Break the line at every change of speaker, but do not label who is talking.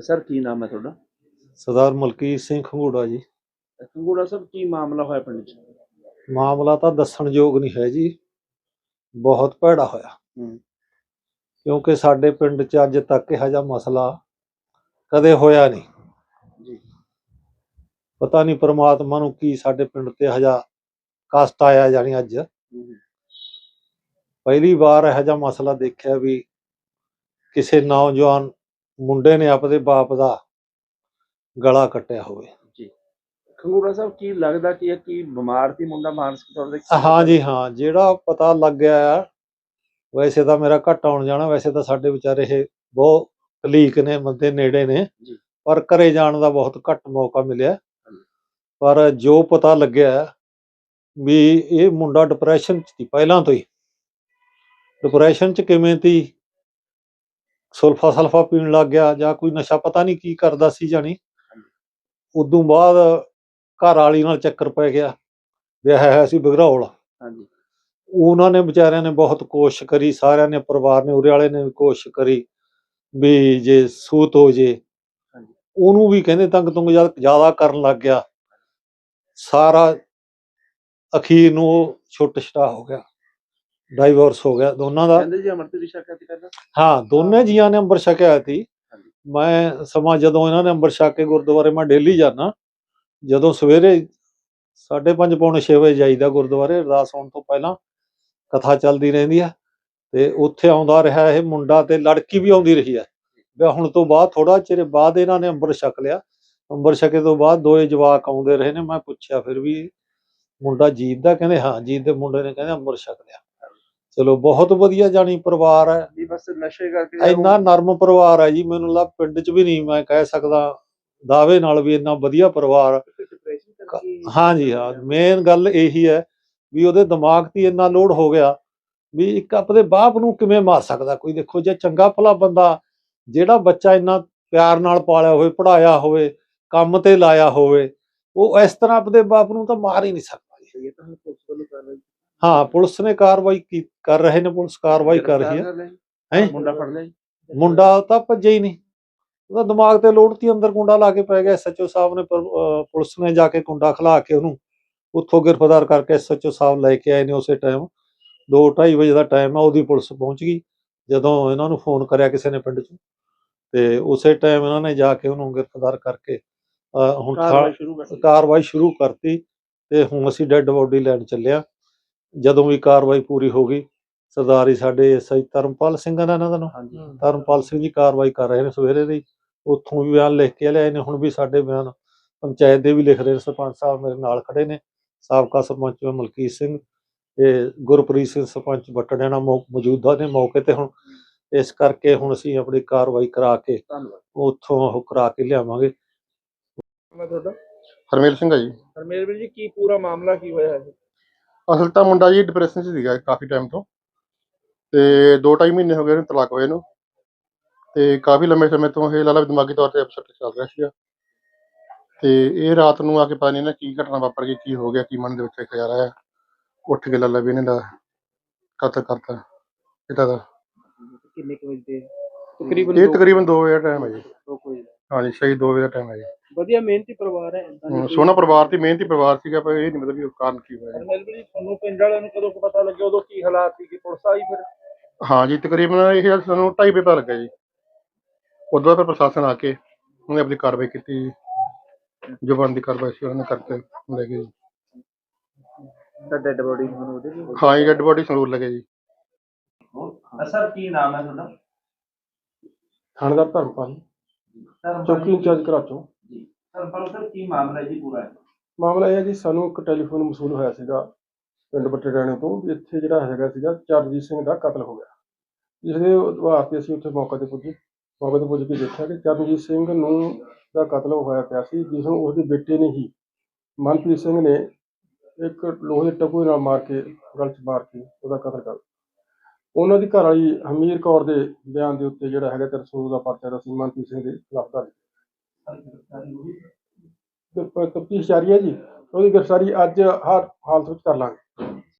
Sir ਕੀ ਨਾਮ ਹੈ ਤੁਹਾਡਾ?
ਸਰਦਾਰ ਮਲਕੀਤ ਸਿੰਘ ਖੰਗੂੜਾ ਜੀ।
ਕੰਗੂੜਾ ਸਾਹਿਬ ਕੀ ਮਾਮਲਾ ਹੋਇਆ ਪਿੰਡ 'ਚ?
ਮਾਮਲਾ ਤਾਂ ਦੱਸਣਯੋਗ ਨਹੀਂ ਹੈ ਜੀ। ਬਹੁਤ ਭੈੜਾ ਹੋਇਆ। ਕਿਉਂਕਿ ਸਾਡੇ ਪਿੰਡ 'ਚ ਅੱਜ ਤੱਕ ਇਹੋ ਜਿਹਾ ਮਸਲਾ ਕਦੇ ਹੋਇਆ ਨਹੀਂ।
ਜੀ।
ਪਤਾ ਨਹੀਂ ਪ੍ਰਮਾਤਮਾ ਨੂੰ ਕੀ ਸਾਡੇ ਪਿੰਡ ਤੇ ਇਹੋ ਜਿਹਾ ਕਸ਼ਟ ਆਇਆ ਜਾਣੀ ਅੱਜ। ਪਹਿਲੀ ਵਾਰ ਇਹੋ ਜਿਹਾ ਮਸਲਾ ਦੇਖਿਆ ਵੀ ਕਿਸੇ ਨੌਜਵਾਨ ਮੁੰਡੇ ਨੇ ਆਪਦੇ ਬਾਪ ਦਾ ਗਲਾ ਕੱਟਿਆ ਹੋਵੇ।
ਕੰਗੂੜਾ ਸਾਹਿਬ ਕੀ ਲੱਗਦਾ ਕਿ ਇਹ ਕੀ ਬਿਮਾਰ ਸੀ ਮੁੰਡਾ ਮਾਨਸਿਕ ਤੌਰ ਤੇ?
ਹਾਂ ਜੀ ਹਾਂ। ਜਿਹੜਾ ਪਤਾ ਲੱਗ ਗਿਆ ਆ ਵੈਸੇ ਤਾਂ ਮੇਰਾ ਘੱਟ ਆਉਣ ਜਾਣਾ ਵੈਸੇ ਤਾਂ ਸਾਡੇ ਵਿਚਾਰੇ ਇਹ ਬਹੁਤ ਕਲੀਕ ਨੇ ਬੰਦੇ ਨੇੜੇ ਨੇ।
ਜੀ।
ਪਰ ਘਰੇ ਜਾਣ ਦਾ ਬਹੁਤ ਘੱਟ ਮੌਕਾ ਮਿਲਿਆ। ਪਰ ਜੋ ਪਤਾ ਲੱਗਿਆ ਵੀ ਇਹ ਮੁੰਡਾ ਡਿਪਰੈਸ਼ਨ ਚ ਸੀ ਪਹਿਲਾਂ ਤੋਂ ਹੀ। ਡਿਪਰੈਸ਼ਨ ਚ ਕਿਵੇਂ ਤੀ ਸੁਲਫਾ ਸਲਫਾ ਪੀਣ ਲੱਗ ਗਿਆ ਜਾਂ ਕੋਈ ਨਸ਼ਾ ਪਤਾ ਨਹੀਂ ਕੀ ਕਰਦਾ ਸੀ ਜਾਣੀ। ਉਦੋਂ ਬਾਅਦ ਘਰ ਵਾਲੀ ਨਾਲ ਚੱਕਰ ਪੈ ਗਿਆ। ਵਿਆਹ ਹੋਇਆ ਸੀ ਬਗਰੌਲ।
ਹਾਂਜੀ।
ਉਹਨਾਂ ਨੇ ਵਿਚਾਰਿਆਂ ਨੇ ਬਹੁਤ ਕੋਸ਼ਿਸ਼ ਕਰੀ ਸਾਰਿਆਂ ਨੇ ਪਰਿਵਾਰ ਨੇ ਉਰੇ ਵਾਲੇ ਨੇ ਵੀ ਕੋਸ਼ਿਸ਼ ਕਰੀ ਵੀ ਜੇ ਸੂਤ ਹੋ ਜੇ। ਉਹਨੂੰ ਵੀ ਕਹਿੰਦੇ ਤੰਗ ਤੁੰਗ ਜ਼ਿਆਦਾ ਕਰਨ ਲੱਗ ਗਿਆ। ਸਾਰਾ ਅਖੀਰ ਨੂੰ ਉਹ ਛੁੱਟ ਛਟਾ ਹੋ ਗਿਆ। ਡਾਈਵੋਰਸ ਹੋ ਗਿਆ ਦੋਨਾਂ ਦਾ।
ਕਹਿੰਦੇ ਜੀ ਅਮਰਤ ਦੀ ਸ਼ਿਕਾਇਤ ਕਰਦਾ।
ਹਾਂ ਦੋਨੇ ਜੀਆਂ ਨੇ ਅੰਬਰ ਛਕਿਆ ਸੀ। ਮੈਂ ਸਮਾਂ ਜਦੋਂ ਇਹਨਾਂ ਨੇ ਅੰਬਰ ਛਕ ਕੇ ਗੁਰਦੁਆਰੇ ਮੈਂ ਡੇਲੀ ਜਾਣਾ ਜਦੋਂ ਸਵੇਰੇ 5:30 ਪੌਣੇ 6 ਵਜੇ ਜਾਈਦਾ ਗੁਰਦੁਆਰੇ ਅਰਦਾਸ ਹੋਣ ਤੋਂ ਪਹਿਲਾਂ ਕਥਾ ਚੱਲਦੀ ਰਹਿੰਦੀ ਆ। ਤੇ ਉੱਥੇ ਆਉਂਦਾ ਰਿਹਾ ਇਹ ਮੁੰਡਾ ਤੇ ਲੜਕੀ ਵੀ ਆਉਂਦੀ ਰਹੀ ਆ। ਹੁਣ ਤੋਂ ਬਾਅਦ ਥੋੜਾ ਚਿਰ ਬਾਅਦ ਇਹਨਾਂ ਨੇ ਅੰਬਰ ਛਕ ਲਿਆ। ਅੰਬਰ ਛਕੇ ਤੋਂ ਬਾਅਦ ਦੋਏ ਜਵਾਕ ਆਉਂਦੇ ਰਹੇ ਨੇ। ਮੈਂ ਪੁੱਛਿਆ ਫਿਰ ਵੀ ਮੁੰਡਾ ਜੀਤ ਦਾ? ਕਹਿੰਦੇ ਹਾਂ ਜੀਤ ਦੇ ਮੁੰਡੇ ਨੇ ਕਹਿੰਦੇ ਅੰਬਰ ਛਕ ਲਿਆ। ਚਲੋ ਬਹੁਤ ਵਧੀਆ ਜਾਣੀ ਪਰਿਵਾਰ ਹੈ।
ਜੀ ਬਸ ਨਸ਼ੇ ਕਰਕੇ
ਇੰਨਾ ਨਰਮ ਪਰਿਵਾਰ ਹੈ ਜੀ ਮੈਨੂੰ ਲੱਗ ਪਿੰਡ 'ਚ ਵੀ ਨਹੀਂ ਮੈਂ ਕਹਿ ਸਕਦਾ ਦਾਅਵੇ ਨਾਲ ਵੀ ਇੰਨਾ ਵਧੀਆ ਪਰਿਵਾਰ।
ਕਰਕੇ
ਹਾਂਜੀ ਹਾਂ ਮੇਨ ਗੱਲ ਇਹੀ ਹੈ ਵੀ ਉਹਦੇ ਦਿਮਾਗ ਤੇ ਇੰਨਾ ਲੋਡ ਹੋ ਗਿਆ ਵੀ ਇੱਕ ਆਪਣੇ ਬਾਪ ਨੂੰ ਕਿਵੇਂ ਮਾਰ ਸਕਦਾ? ਕੋਈ ਦੇਖੋ ਜੇ ਚੰਗਾ ਭਲਾ ਬੰਦਾ ਜਿਹੜਾ ਬੱਚਾ ਇੰਨਾ ਪਿਆਰ ਨਾਲ ਪਾਲਿਆ ਹੋਵੇ ਪੜਾਇਆ ਹੋਵੇ ਕੰਮ ਤੇ ਲਾਇਆ ਹੋਵੇ ਉਹ ਇਸ ਤਰ੍ਹਾਂ ਆਪਣੇ ਬਾਪ ਨੂੰ ਤਾਂ ਮਾਰ ਹੀ ਨਹੀਂ ਸਕਦਾ ਜੀ।
ਇਹ ਤਾਂ ਪੁਲਿਸ ਵੱਲੋਂ ਕਰ ਰਹੀ
ਹਾਂ ਪੁਲਿਸ ਨੇ ਕਾਰਵਾਈ ਕੀ ਕਰ ਰਹੇ ਨੇ ਪੁਲਿਸ ਕਾਰਵਾਈ ਕਰ ਰਹੀ ਹੈ। ਹੈਂ?
ਮੁੰਡਾ ਫੜ ਲਿਆ ਜੀ।
ਮੁੰਡਾ ਤਾਂ ਭੱਜਿਆ ਹੀ ਨਹੀਂ। ਉਹਦਾ ਦਿਮਾਗ ਤੇ ਤੀ ਅੰਦਰ ਕੁੰਡਾ ਲਾ ਕੇ ਪੈ ਗਿਆ। ਐਸਐਚਓ ਸਾਹਿਬ ਨੇ ਪਰ- ਅਹ ਪੁਲਿਸ ਨੇ ਜਾ ਕੇ ਕੁੰਡਾ ਖਲਾ ਕੇ ਉਹਨੂੰ ਉੱਥੋਂ ਗ੍ਰਿਫਤਾਰ ਕਰਕੇ ਐਸਐਚਓ ਸਾਹਿਬ ਲੈ ਕੇ ਆਏ ਨੇ ਉਸੇ ਟਾਈਮ। 2:30 ਵਜੇ ਦਾ ਟਾਈਮ ਆ ਉਹਦੀ ਪੁਲਿਸ ਪਹੁੰਚ ਗਈ। ਜਦੋਂ ਇਹਨਾਂ ਨੂੰ ਫੋਨ ਕਰਿਆ ਕਿਸੇ ਨੇ ਪਿੰਡ 'ਚ। ਤੇ ਉਸੇ ਟਾਈਮ ਇਹਨਾਂ ਨੇ ਜਾ ਕੇ ਉਹਨੂੰ ਗ੍ਰਿਫਤਾਰ ਕਰਕੇ ਅਹ ਹੁਣ ਥਾ-
ਕਾਰਵਾਈ ਸ਼ੁਰੂ ਕਰ ਦਿੱਤੀ।
ਕਾਰਵਾਈ ਸ਼ੁਰੂ ਕਰਤੀ ਤੇ ਹੁਣ ਅਸੀਂ ਡੈੱਡ ਬੋਡੀ ਲੈਣ ਚੱਲਿਆ ਜਦੋਂ ਵੀ ਕਾਰਵਾਈ ਪੂਰੀ ਹੋ ਗਈ ਸਰਦਾਰੀ ਸਾਡੇ ਐਸਆਈ ਧਰਮਪਾਲ ਸਿੰਘ ਨਾ ਇਹਨਾਂ ਦਾ ਨਾਮ?
ਹਾਂਜੀ
ਧਰਮਪਾਲ ਸਿੰਘ ਜੀ ਕਾਰਵਾਈ ਕਰ ਰਹੇ ਨੇ ਸਵੇਰੇ ਦੀ। ਉੱਥੋਂ ਵੀ ਬਿਆਨ ਲਿਖ ਕੇ ਲਿਆਏ ਨੇ ਹੁਣ ਵੀ ਸਾਡੇ ਬਿਆਨ ਪੰਚਾਇਤ ਦੇ ਵੀ ਲਿਖ ਰਹੇ ਨੇ ਸਰਪੰਚ ਸਾਹਿਬ ਮੇਰੇ ਨਾਲ ਖੜੇ ਨੇ। ਸਾਬਕਾ ਸਰਪੰਚ ਮਲਕੀਤ ਸਿੰਘ ਤੇ ਗੁਰਪ੍ਰੀਤ ਸਿੰਘ ਸਰਪੰਚ ਬਟੜਿਆਣਾ ਮੌਜੂਦਾ ਨੇ ਮੌਕੇ ਤੇ ਹੁਣ। ਇਸ ਕਰਕੇ ਹੁਣ ਅਸੀਂ ਆਪਣੀ ਕਾਰਵਾਈ ਕਰਾ ਕੇ
ਧੰਨਵਾਦ।
ਉੱਥੋਂ ਉਹ ਕਰਾ ਕੇ ਲਿਆਵਾਂਗੇ।
ਮੈਂ ਤੁਹਾਡਾ?
ਹਰਮੇਲ ਸਿੰਘ ਆ ਜੀ।
ਹਰਮੇਲ ਵੀਰ ਜੀ ਕੀ ਪੂਰਾ ਮਾਮਲਾ ਕੀ ਹੋਇਆ ਹੈ?
ਅਸਲ ਤਾਂ ਮੁੰਡਾ ਜੀ ਡਿਪਰੈਸ਼ਨ 'ਚ ਸੀਗਾ ਕਾਫੀ ਟਾਈਮ ਤੋਂ ਤੇ 2.5 ਮਹੀਨੇ ਹੋ ਗਏ ਇਹਨੂੰ ਤਲਾਕ ਹੋਏ ਨੂੰ ਤੇ ਕਾਫੀ ਲੰਮੇ ਸਮੇਂ ਤੋਂ ਇਹ ਲਾਲਾ ਦਿਮਾਗੀ ਤੌਰ ਤੇ ਅਪਸੈਟ ਚੱਲ ਰਿਹਾ ਸੀਗਾ ਤੇ ਇਹ ਰਾਤ ਨੂੰ ਆ ਕੇ ਪਤਾ ਨਹੀਂ ਨਾ ਕੀ ਘਟਨਾ ਵਾਪਰ ਗਈ ਕੀ ਹੋ ਗਿਆ ਕੀ ਮਨ ਦੇ ਵਿੱਚ ਖਿਆਲ ਆਇਆ ਉੱਠ ਕੇ ਲਾਲਾ ਵੀ ਇਹਨਾਂ ਦਾ ਕਤਲ ਕਰਤਾ ਇਹਦਾ ਦਾ।
ਕਿੰਨੇ ਕੁ ਵਜੇ ਦੇ ਤਕਰੀਬਨ
ਇਹ
ਦੋ-
ਤਕਰੀਬਨ 2 ਵਜੇ ਦਾ ਟਾਈਮ ਹੈ ਜੀ।
ਦੋ ਕੁ ਵਜੇ ਦਾ।
ਹਾਂਜੀ ਸਹੀ 2 ਵਜੇ ਦਾ ਟਾਈਮ ਹੈ ਜੀ।
ਵਧੀਆ ਮਿਹਨਤੀ ਪਰਿਵਾਰ ਹੈ ਏਦਾਂ ਨਹੀਂ
ਸੋਹਣਾ ਪਰਿਵਾਰ ਤੇ ਮਿਹਨਤੀ ਪਰਿਵਾਰ ਸੀਗਾ ਪਰ ਇਹ ਨਹੀਂ ਮਤਲਬ ਵੀ ਉਹ ਕਾਰਨ ਕੀ ਹੋਇਆ।
ਵੀਰ ਜੀ ਤੁਹਾਨੂੰ ਪਿੰਡ ਵਾਲਿਆਂ ਨੂੰ ਕਦੋਂ ਕੁ ਪਤਾ ਲੱਗਿਆ ਉਦੋਂ ਕੀ ਹਾਲਾਤ ਸੀ ਕਿ ਪੁਲਿਸ ਆਈ ਫਿਰ?
ਹਾਂ ਜੀ ਤਕਰੀਬਨ ਇਹ ਸਾਨੂੰ 2:30 ਵਜੇ ਪਤਾ ਲੱਗਾ ਜੀ। ਉਦੋਂ ਫਿਰ ਪ੍ਰਸ਼ਾਸਨ ਆ ਕੇ ਉਹਨੇ ਆਪਣੀ ਕਾਰਵਾਈ ਕੀਤੀ ਜੋ। ਬਣਦੀ ਕਾਰਵਾਈ ਸੀ ਉਹਨੇ ਕਰਕੇ ਲੈ ਗਏ ਜੀ।
ਤਾਂ ਡੈੱਡ ਬੋਡੀ ਹੁਣ ਉਹਦੇ ਵੀ
ਹਾਂ ਜੀ ਡੈਡ ਬੋਡੀ ਸੰਗਰੂਰ ਲੱਗੇ ਜੀ।
ਸਰ ਕੀ ਨਾਮ ਹੈ ਤੁਹਾਡਾ?
ਥਾਣੇਦਾਰ ਧਰਮਪਾਲ ਚੌਕੀ ਇੰਚਾਰਜ ਕਰਾਚੋਂ
ਜੀ ਸਰ, ਕੀ ਮਾਮਲਾ ਹੈ ਜੀ ਪੂਰਾ?
ਮਾਮਲਾ ਇਹ ਹੈ ਜੀ, ਸਾਨੂੰ ਇੱਕ ਟੈਲੀਫੋਨ ਮਸੂਲ ਹੋਇਆ ਸੀਗਾ ਪਿੰਡ ਬੱਟੇਡਾਣੇ ਤੋਂ ਵੀ ਇੱਥੇ ਜਿਹੜਾ ਹੈਗਾ ਸੀਗਾ, ਚਰਨਜੀਤ ਸਿੰਘ ਦਾ ਕਤਲ ਹੋ ਗਿਆ। ਜਿਸ ਦੇ ਵਾਸਤੇ ਅਸੀਂ ਉੱਥੇ ਮੌਕੇ ਤੇ ਪੁੱਜੇ। ਮੌਕੇ ਤੇ ਪੁੱਜ ਕੇ ਦੇਖਿਆ ਕਿ ਚਰਨਜੀਤ ਸਿੰਘ ਨੂੰ ਦਾ ਕਤਲ ਹੋਇਆ ਪਿਆ ਸੀ, ਜਿਸ ਨੂੰ ਉਸਦੇ ਬੇਟੇ ਨੇ ਹੀ ਮਨਪ੍ਰੀਤ ਸਿੰਘ ਨੇ ਇੱਕ ਲੋਹੇ ਦੇ ਟਕੂਏ ਨਾਲ ਮਾਰ ਕੇ, ਗਲ 'ਚ ਮਾਰ ਕੇ ਉਹਦਾ ਕਤਲ ਕਰ ਦਿੱਤਾ। ਉਹਨਾਂ ਦੀ ਘਰ ਵਾਲੀ ਹਮੀਰ ਕੌਰ ਦੇ ਬਿਆਨ ਦੇ ਉੱਤੇ ਜਿਹੜਾ ਹੈਗਾ 300 ਦਾ ਪਰਚਾ ਦਾ ਸੀ, ਮਨਪ੍ਰੀਤ ਸਿੰਘ ਦੇ ਖਿਲਾਫ ਦਰਜ। ਤਫਤੀਸ਼ ਜਾਰੀ ਹੈ ਜੀ। ਉਹਦੀ ਗ੍ਰਿਫਤਾਰੀ ਅੱਜ ਹਰ ਹਾਲਤ ਵਿੱਚ ਕਰ ਲਾਂਗੇ।